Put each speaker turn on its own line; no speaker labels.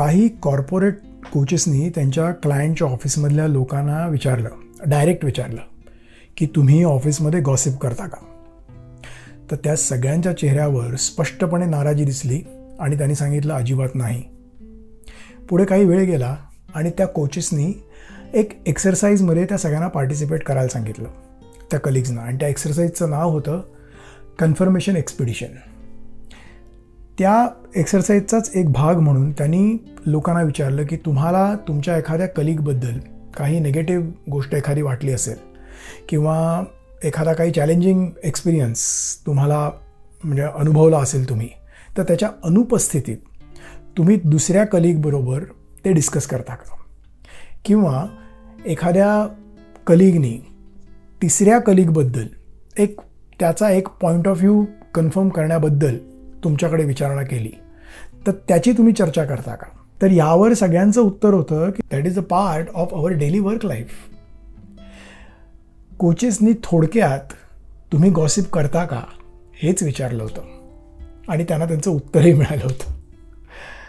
काही कॉर्पोरेट कोचेसनी त्यांच्या क्लायंटच्या ऑफिसमधल्या लोकांना विचारलं डायरेक्ट विचारलं की तुम्ही ऑफिसमध्ये गॉसिप करता का? तर त्या सगळ्यांच्या चेहऱ्यावर स्पष्टपणे नाराजी दिसली आणि त्यांनी सांगितलं अजिबात नाही. पुढे काही वेळ गेला आणि त्या कोचेसनी एक एक्सरसाइजमध्ये त्या सगळ्यांना पार्टिसिपेट करायला सांगितलं त्या कलिग्जना आणि त्या एक्सरसाइजचं नाव होतं कन्फर्मेशन एक्सपिडिशन त्या एक्सरसाइजचाच एक भाग म्हणून त्यांनी लोकांना विचारलं की तुम्हाला तुमच्या एखाद्या कलिगबद्दल काही निगेटिव्ह गोष्ट एखादी वाटली असेल किंवा एखादा काही चॅलेंजिंग एक्सपिरियन्स तुम्हाला म्हणजे अनुभवला असेल तुम्ही तर त्याच्या अनुपस्थितीत तुम्ही दुसऱ्या कलिगबरोबर ते डिस्कस करता का? किंवा एखाद्या कलिगनी तिसऱ्या कलिगबद्दल एक त्याचा एक पॉईंट ऑफ व्ह्यू कन्फर्म करण्याबद्दल तुमच्याकडे विचारणा केली. तर त्याची तुम्ही चर्चा करता का? तर यावर सगळ्यांचं उत्तर होतं की that is a part of our daily work life कोचेसनी थोडक्यात तुम्ही गॉसिप करता का? हेच विचारलं होतं. आणि त्यांना त्यांचं उत्तरही मिळालं होतं.